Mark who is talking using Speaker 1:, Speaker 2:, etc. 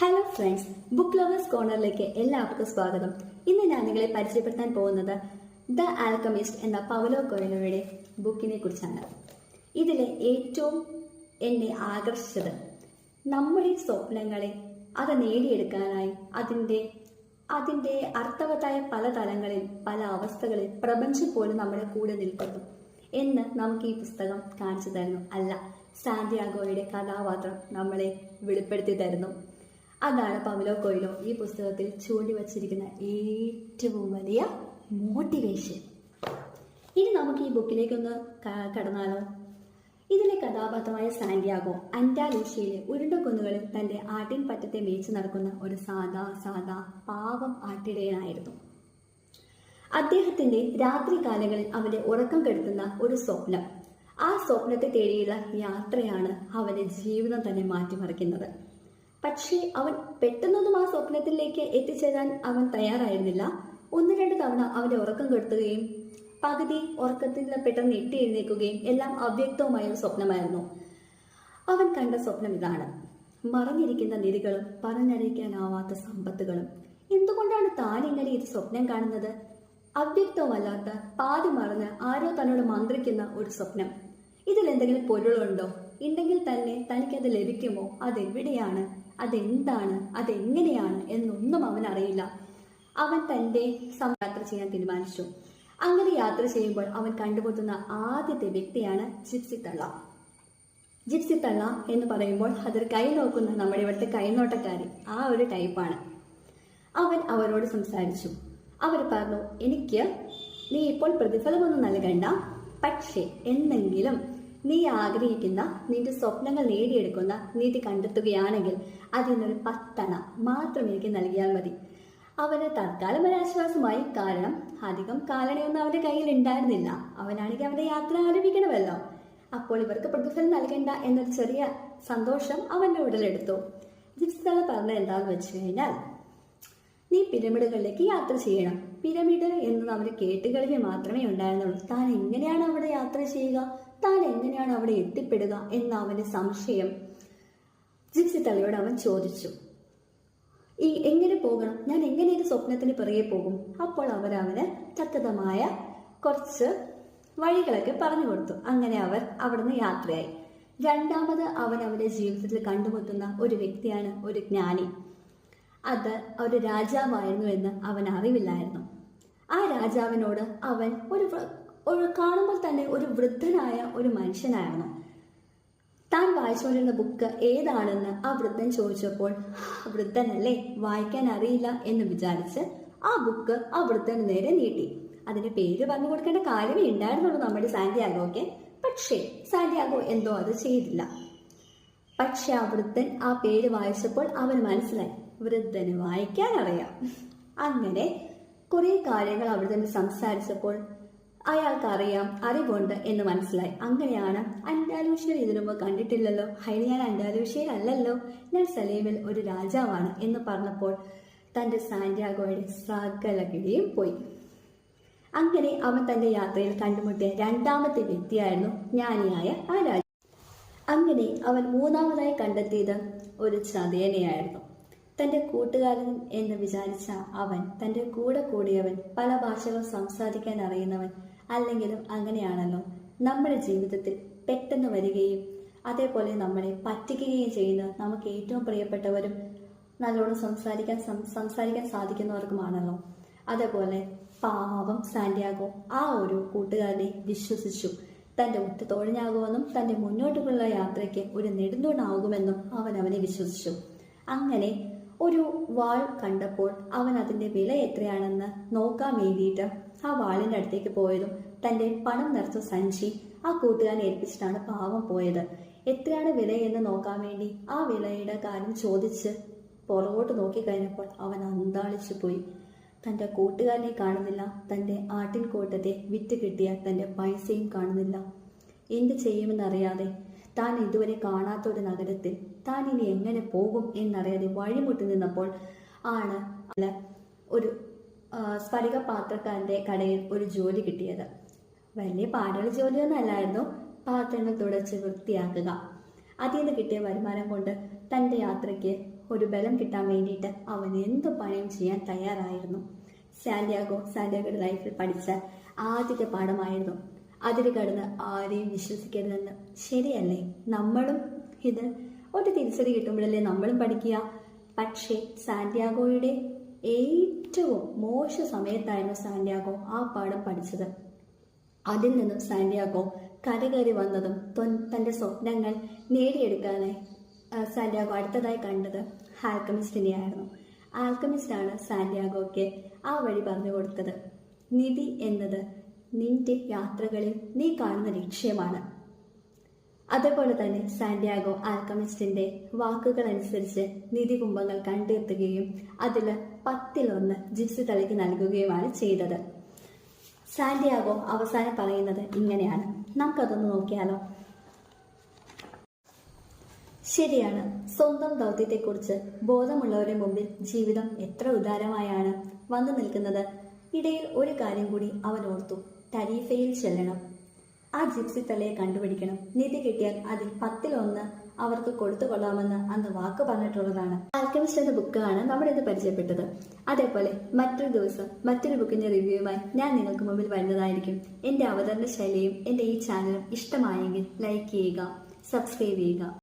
Speaker 1: Hello friends book lovers കോർണറിലേക്ക് എല്ലാവർക്കും സ്വാഗതം. ഇന്ന് ഞാൻ നിങ്ങളെ പരിചയപ്പെടുത്താൻ പോകുന്നത് ദ ആൽക്കമിസ്റ്റ് എന്ന പവലോ കൊയലോയുടെ ബുക്കിനെ കുറിച്ചാണ്. ഇതിലെ ഏറ്റവും എന്നെ ആകർഷിച്ചത് നമ്മുടെ സ്വപ്നങ്ങളെ അത് നേടിയെടുക്കാനായി അതിന്റെ അതിന്റെ അർത്ഥവത്തായ പല തലങ്ങളിൽ പല അവസ്ഥകളിൽ പ്രപഞ്ചം പോലും നമ്മുടെ കൂടെ നിൽക്കുന്നു എന്ന് നമുക്ക് ഈ പുസ്തകം കാണിച്ചു തരുന്നു. അല്ല സാന്റിയാഗോയുടെ കഥാപാത്രം നമ്മളെ വെളിപ്പെടുത്തി തരുന്നു. അതാണ് പവലോ കൊയിലോ ഈ പുസ്തകത്തിൽ ചൂണ്ടി വച്ചിരിക്കുന്ന ഏറ്റവും വലിയ മോട്ടിവേഷൻ ഇനി നമുക്ക് ഈ ബുക്കിലേക്കൊന്ന് കടന്നാലോ? ഇതിലെ കഥാപാത്രമായ സാന്റിയാഗോ അന്റാലൂഷ്യയിലെ ഉരുണ്ടക്കുന്നുകളിൽ തന്റെ ആട്ടിൻ പറ്റത്തെ മേച്ച് നടക്കുന്ന ഒരു സാദാ സാദാ പാവം ആട്ടിടയനായിരുന്നു. അദ്ദേഹത്തിന്റെ രാത്രികാലങ്ങളിൽ അവന്റെ ഉറക്കം കെടുത്തുന്ന ഒരു സ്വപ്നം. ആ സ്വപ്നത്തെ തേടിയുള്ള യാത്രയാണ് അവന്റെ ജീവിതം തന്നെ മാറ്റിമറിക്കുന്നത്. പക്ഷേ അവൻ പെട്ടെന്നൊന്നും ആ സ്വപ്നത്തിലേക്ക് എത്തിച്ചേരാൻ അവൻ തയ്യാറായിരുന്നില്ല. ഒന്ന് രണ്ട് തവണ അവന്റെ ഉറക്കം കെടുത്തുകയും പകുതി ഉറക്കത്തിൽ നിന്ന് പെട്ടെന്ന് എട്ടി എഴുന്നേൽക്കുകയും എല്ലാം അവ്യക്തവുമായ ഒരു സ്വപ്നമായിരുന്നു. അവൻ കണ്ട സ്വപ്നം ഇതാണ്. മറഞ്ഞിരിക്കുന്ന നിധികളും പറഞ്ഞറിയിക്കാനാവാത്ത സമ്പത്തുകളും. എന്തുകൊണ്ടാണ് താൻ ഇങ്ങനെ ഇത് സ്വപ്നം കാണുന്നത്? അവ്യക്തവുമല്ലാത്ത പാതി മറന്ന് ആരോ തന്നോട് മന്ത്രിക്കുന്ന ഒരു സ്വപ്നം. ഇതിൽ എന്തെങ്കിലും പൊരുളുണ്ടോ? ഉണ്ടെങ്കിൽ തന്നെ തനിക്കത് ലഭിക്കുമോ? അതെവിടെയാണ്? അതെന്താണ്? അതെങ്ങനെയാണ്? എന്നൊന്നും അവൻ അറിയില്ല. അവൻ തന്റെ സം- യാത്ര ചെയ്യാൻ തീരുമാനിച്ചു. അങ്ങനെ യാത്ര ചെയ്യുമ്പോൾ അവൻ കണ്ടുമുട്ടുന്ന ആദ്യത്തെ വ്യക്തിയാണ് ജിപ്സി തള്ള. ജിപ്സി തള്ള എന്ന് പറയുമ്പോൾ അതൊരു കൈ നോക്കുന്ന നമ്മുടെ ഇവിടുത്തെ കൈനോട്ടക്കാരി. ആ ഒരു ടൈപ്പാണ്. അവൻ അവരോട് സംസാരിച്ചു. അവർ പറഞ്ഞു എനിക്ക് നീ ഇപ്പോൾ പ്രതിഫലമൊന്നും നൽകണ്ട. പക്ഷേ എന്തെങ്കിലും നീ ആഗ്രഹിക്കുന്ന നിന്റെ സ്വപ്നങ്ങൾ നേടിയെടുക്കുന്ന നീതി കണ്ടെത്തുകയാണെങ്കിൽ അതിനൊരു പത്തണ മാത്രം എനിക്ക് നൽകിയാൽ മതി. അവന് തൽക്കാലം ഒരാശ്വാസമായി കാരണം അധികം കാലണയൊന്നും അവന്റെ കയ്യിൽ ഉണ്ടായിരുന്നില്ല. അവനാണെങ്കിൽ അവന്റെ യാത്ര ആരംഭിക്കണമല്ലോ. അപ്പോൾ ഇവർക്ക് പ്രതിഫലം നൽകേണ്ട എന്നൊരു ചെറിയ സന്തോഷം അവന്റെ ഉടലെടുത്തു. ജിപ്സിതള പറഞ്ഞത് എന്താന്ന് വെച്ച് കഴിഞ്ഞാൽ നീ പിരമിഡുകളിലേക്ക് യാത്ര ചെയ്യണം. പിരമിഡ് എന്ന് നമ്മൾ കേട്ടുകളിൽ മാത്രമേ ഉണ്ടായിരുന്നുള്ളൂ. താൻ എങ്ങനെയാണ് അവിടെ യാത്ര ചെയ്യുക? താൻ എങ്ങനെയാണ് അവിടെ എത്തിപ്പെടുക എന്ന അവന് സംശയം. ജിപ്സി തലയോട് അവൻ ചോദിച്ചു. ഈ എങ്ങനെ പോകണം? ഞാൻ എങ്ങനെ ഒരു സ്വപ്നത്തിന് പിറകെ പോകും? അപ്പോൾ അവർ അവന് തത്തതമായ കുറച്ച് വഴികളൊക്കെ പറഞ്ഞു കൊടുത്തു. അങ്ങനെ അവർ അവിടുന്ന് യാത്രയായി. രണ്ടാമത് അവൻ അവന്റെ ജീവിതത്തിൽ കണ്ടുമുട്ടുന്ന ഒരു വ്യക്തിയാണ് ഒരു ജ്ഞാനി. അത് ഒരു രാജാവായിരുന്നു എന്ന് അവൻ അറിവില്ലായിരുന്നു. ആ രാജാവിനോട് അവൻ ഒരു ഒരു കാണുമ്പോൾ തന്നെ ഒരു വൃദ്ധനായ ഒരു മനുഷ്യനായിരുന്നു താൻ വായിച്ചുകൊണ്ടിരുന്ന ബുക്ക് ഏതാണെന്ന് ആ വൃദ്ധൻ ചോദിച്ചപ്പോൾ വൃദ്ധനല്ലേ? വായിക്കാൻ അറിയില്ല എന്ന് വിചാരിച്ച് ആ ബുക്ക് ആ വൃദ്ധന് നേരെ നീട്ടി. അതിന്റെ പേര് പറഞ്ഞു കൊടുക്കേണ്ട കാര്യമേ ഉണ്ടായിരുന്നുള്ളൂ നമ്മുടെ സാന്റിയാഗോക്ക് പക്ഷേ സാന്റിയാഗോ എന്തോ അത് ചെയ്തില്ല. പക്ഷെ ആ വൃദ്ധൻ ആ പേര് വായിച്ചപ്പോൾ അവൻ മനസ്സിലായി വൃദ്ധന് വായിക്കാൻ അറിയാം. അങ്ങനെ കുറേ കാര്യങ്ങൾ അവിടെ തന്നെ സംസാരിച്ചപ്പോൾ അയാൾക്ക് അറിയാം അറിവുണ്ട് എന്ന് മനസ്സിലായി. അങ്ങനെയാണ് അൻഡാലൂഷ്യയിൽ ഇതിനു മുമ്പ് കണ്ടിട്ടില്ലല്ലോ. അതിന് ഞാൻ അൻഡാലൂഷ്യയിൽ അല്ലല്ലോ ഞാൻ സലീമിൽ ഒരു രാജാവാണ് എന്ന് പറഞ്ഞപ്പോൾ തന്റെ സാന്റിയാഗോയുടെ സകല പോയി. അങ്ങനെ അവൻ തന്റെ യാത്രയിൽ കണ്ടുമുട്ടിയ രണ്ടാമത്തെ വ്യക്തിയായിരുന്നു ജ്ഞാനിയായ ആ രാജ അങ്ങനെ അവൻ മൂന്നാമതായി കണ്ടെത്തിയത് ഒരു ചതയനെയായിരുന്നു തന്റെ കൂട്ടുകാരൻ എന്ന് വിചാരിച്ച അവൻ തന്റെ കൂടെ കൂടിയവൻ പല ഭാഷകൾ സംസാരിക്കാൻ അറിയുന്നവൻ അല്ലെങ്കിലും അങ്ങനെയാണല്ലോ. നമ്മുടെ ജീവിതത്തിൽ പെട്ടെന്ന് വരികയും അതേപോലെ നമ്മളെ പറ്റിക്കുകയും ചെയ്യുന്ന നമുക്ക് ഏറ്റവും പ്രിയപ്പെട്ടവരും നല്ലോണം സംസാരിക്കാൻ സംസാരിക്കാൻ സാധിക്കുന്നവർക്കുമാണല്ലോ. അതേപോലെ പാവം സാന്റിയാഗോ ആ ഒരു കൂട്ടുകാരനെ വിശ്വസിച്ചു. തന്റെ ഒറ്റ തൊഴിഞ്ഞാകുമെന്നും തന്റെ മുന്നോട്ടുള്ള യാത്രയ്ക്ക് ഒരു നെടുന്തൂണാകുമെന്നും അവൻ അവനെ വിശ്വസിച്ചു. അങ്ങനെ ഒരു വാൾ കണ്ടപ്പോൾ അവൻ അതിന്റെ വില എത്രയാണെന്ന് നോക്കാൻ വേണ്ടിയിട്ട് ആ വാളിന്റെ അടുത്തേക്ക് പോയതും തന്റെ പണം നിറച്ച സഞ്ചി ആ കൂട്ടുകാരനെ ഏൽപ്പിച്ചിട്ടാണ് പാവം പോയത്. എത്രയാണ് വില എന്ന് നോക്കാൻ വേണ്ടി ആ വിലയുടെ കാര്യം ചോദിച്ച് പുറകോട്ട് നോക്കിക്കഴിഞ്ഞപ്പോൾ അവൻ അന്താളിച്ചു പോയി. തന്റെ കൂട്ടുകാരനെ കാണുന്നില്ല തന്റെ ആട്ടിൻകൂട്ടത്തെ വിറ്റ് കിട്ടിയ തന്റെ പൈസയും കാണുന്നില്ല. എന്ത് ചെയ്യുമെന്നറിയാതെ താൻ ഇതുവരെ കാണാത്ത ഒരു നഗരത്തിൽ താൻ ഇനി എങ്ങനെ പോകും എന്നറിയാതെ വഴിമുട്ടി നിന്നപ്പോൾ ആണ് ഒരു സ്ഫടിക പാത്രക്കാരന്റെ കടയിൽ ഒരു ജോലി കിട്ടിയത്. വലിയ പാടുള്ള ജോലിയൊന്നും അല്ലായിരുന്നു പാത്രങ്ങൾ തുടച്ച് വൃത്തിയാക്കുക. അതിൽ നിന്ന് കിട്ടിയ വരുമാനം കൊണ്ട് തന്റെ യാത്രയ്ക്ക് ഒരു ബലം കിട്ടാൻ വേണ്ടിയിട്ട് അവൻ എന്ത് പണിയും ചെയ്യാൻ തയ്യാറായിരുന്നു. സാന്റിയാഗോ സാന്റിയാഗോയുടെ ലൈഫിൽ പഠിച്ച ആദ്യത്തെ പാഠമായിരുന്നു. അതിൽ കടന്ന് ആരെയും വിശ്വസിക്കരുതെന്ന് ശരിയല്ലേ? നമ്മളും ഇത് ഒരു തിരിച്ചടി കിട്ടുമ്പോഴല്ലേ നമ്മളും പഠിക്കുക? പക്ഷേ സാന്റിയാഗോയുടെ ഏറ്റവും മോശ സമയത്തായിരുന്നു സാന്റിയാഗോ ആ പാഠം പഠിച്ചത്. അതിൽ നിന്നും സാന്റിയാഗോ കരകയറി വന്നതും തൊൻ- തന്റെ സ്വപ്നങ്ങൾ നേടിയെടുക്കാനായി സാന്റിയാഗോ അടുത്തതായി കണ്ടത് ആൽക്കമിസ്റ്റിനെയായിരുന്നു. ആൽക്കമിസ്റ്റാണ് സാന്റിയാഗോയ്ക്ക് ആ വഴി പറഞ്ഞു കൊടുത്തത്. നിധി എന്നത് നിന്റെ യാത്രകളിൽ നീ കാണുന്ന ലക്ഷ്യമാണ്. അതുപോലെ തന്നെ സാന്റിയാഗോ ആൽക്കമിസ്റ്റിന്റെ വാക്കുകൾ അനുസരിച്ച് നിധി കുംഭങ്ങൾ കണ്ടെത്തുകയും അതിൽ പത്തിലൊന്ന് ജിപ്സി തലയ്ക്ക് നൽകുകയുമാണ് ചെയ്തത്. സാന്റിയാഗോ അവസാനം പറയുന്നത് ഇങ്ങനെയാണ്. നമുക്കതൊന്ന് നോക്കിയാലോ. ശരിയാണ്. സ്വന്തം ദൗത്യത്തെക്കുറിച്ച് ബോധമുള്ളവരുടെ മുമ്പിൽ ജീവിതം എത്ര ഉദാരമായാണ് വന്നു നിൽക്കുന്നത്. ഇടയിൽ ഒരു കാര്യം കൂടി അവൻ ഓർത്തു. തരീഫയിൽ ചെല്ലണം. ആ ജിപ്സി തലയെ കണ്ടുപിടിക്കണം. നിധി കിട്ടിയാൽ അതിൽ പത്തിലൊന്ന് അവർക്ക് കൊടുത്തു കൊള്ളാമെന്ന് അന്ന് വാക്ക് പറഞ്ഞിട്ടുള്ളതാണ്. ആൽക്കമിസ്റ്റ് എന്ന ബുക്കാണ് നമ്മുടെ ഇത് പരിചയപ്പെട്ടത്. അതേപോലെ മറ്റൊരു ദിവസം മറ്റൊരു ബുക്കിന്റെ റിവ്യൂവുമായി ഞാൻ നിങ്ങൾക്ക് മുമ്പിൽ വരുന്നതായിരിക്കും. എന്റെ അവതരണ ശൈലിയും എന്റെ ഈ ചാനലും ഇഷ്ടമായെങ്കിൽ ലൈക്ക് ചെയ്യുക സബ്സ്ക്രൈബ് ചെയ്യുക.